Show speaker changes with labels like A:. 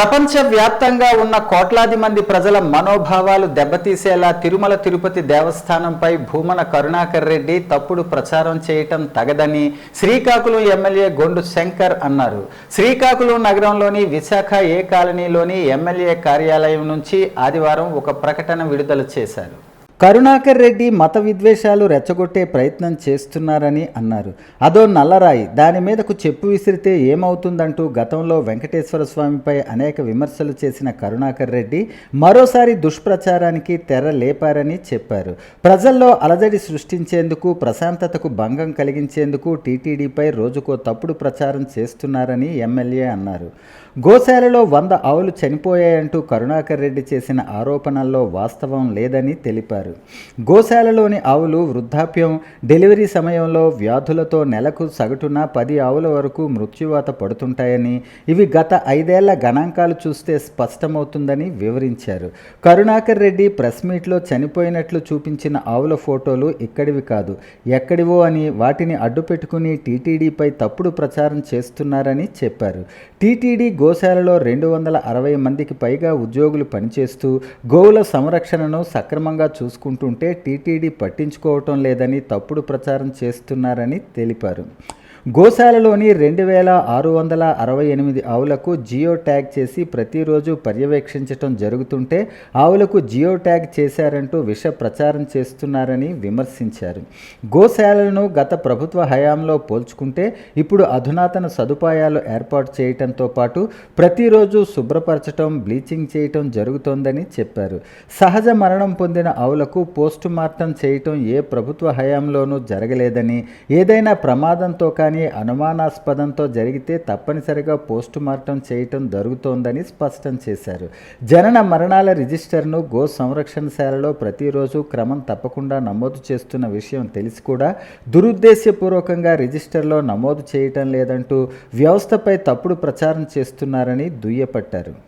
A: ప్రపంచవ్యాప్తంగా ఉన్న కోట్లాది మంది ప్రజల మనోభావాలు దెబ్బతీసేలా తిరుమల తిరుపతి దేవస్థానంపై భూమన కరుణాకర్ రెడ్డి తప్పుడు ప్రచారం చేయటం తగదని శ్రీకాకుళం ఎమ్మెల్యే గొండు శంకర్ అన్నారు. శ్రీకాకుళం నగరంలోని విశాఖ ఏ కాలనీలోని ఎమ్మెల్యే కార్యాలయం నుంచి ఆదివారం ఒక ప్రకటన విడుదల చేశారు. కరుణాకర్ రెడ్డి మత విద్వేషాలు రెచ్చగొట్టే ప్రయత్నం చేస్తున్నారని అన్నారు. అదో నల్లరాయి దాని మీదకు చెప్పు విసిరితే ఏమవుతుందంటూ గతంలో వెంకటేశ్వర స్వామిపై అనేక విమర్శలు చేసిన కరుణాకర్ రెడ్డి మరోసారి దుష్ప్రచారానికి తెర లేపారని చెప్పారు. ప్రజల్లో అలజడి సృష్టించేందుకు ప్రశాంతతకు భంగం కలిగించేందుకు టీటీడీపై రోజుకో తప్పుడు ప్రచారం చేస్తున్నారని ఎమ్మెల్యే అన్నారు. గోశాలలో వంద ఆవులు చనిపోయాయంటూ కరుణాకర్ రెడ్డి చేసిన ఆరోపణల్లో వాస్తవం లేదని తెలిపారు. గోశాలలోని ఆవులు వృద్ధాప్యం. డెలివరీ సమయంలో వ్యాధులతో నెలకు సగటున పది ఆవుల వరకు మృత్యువాత పడుతుంటాయని ఇవి గత ఐదేళ్ళ గణాంకాలు చూస్తే స్పష్టమవుతుందని వివరించారు. కరుణాకర్ రెడ్డి ప్రెస్ మీట్లో చనిపోయినట్లు చూపించిన ఆవుల ఫోటోలు ఇక్కడివి కాదు ఎక్కడివో అని వాటిని అడ్డుపెట్టుకుని టీటీడీపై తప్పుడు ప్రచారం చేస్తున్నారని చెప్పారు. టీటీడీ గోశాలలో రెండు వందల అరవై మందికి పైగా ఉద్యోగులు పనిచేస్తూ గోవుల సంరక్షణను సక్రమంగా తీసుకుంటుంటే టీటీడీ పట్టించుకోవటం లేదని తప్పుడు ప్రచారం చేస్తున్నారని తెలిపారు. గోశాలలోని రెండు వేల ఆరు వందల అరవై ఎనిమిది ఆవులకు జియో ట్యాగ్ చేసి ప్రతిరోజు పర్యవేక్షించటం జరుగుతుంటే ఆవులకు జియో ట్యాగ్ చేశారంటూ విష ప్రచారం చేస్తున్నారని విమర్శించారు. గోశాలలను గత ప్రభుత్వ హయాంలో పోల్చుకుంటే ఇప్పుడు అధునాతన సదుపాయాలు ఏర్పాటు చేయటంతో పాటు ప్రతిరోజు శుభ్రపరచటం బ్లీచింగ్ చేయటం జరుగుతోందని చెప్పారు. సహజ మరణం పొందిన ఆవులకు పోస్టుమార్టం చేయటం ఏ ప్రభుత్వ హయాంలోనూ జరగలేదని ఏదైనా ప్రమాదంతో కానీ అనుమానాస్పదంతో జరిగితే తప్పనిసరిగా పోస్ట్ మార్టం చేయటం జరుగుతోందని స్పష్టం చేశారు. జనన మరణాల రిజిస్టర్ను గో సంరక్షణశాలలో ప్రతిరోజు క్రమం తప్పకుండా నమోదు చేస్తున్న విషయం తెలిసి కూడా దురుద్దేశపూర్వకంగా రిజిస్టర్లో నమోదు చేయటం లేదంటూ వ్యవస్థపై తప్పుడు ప్రచారం చేస్తున్నారని దుయ్యపట్టారు.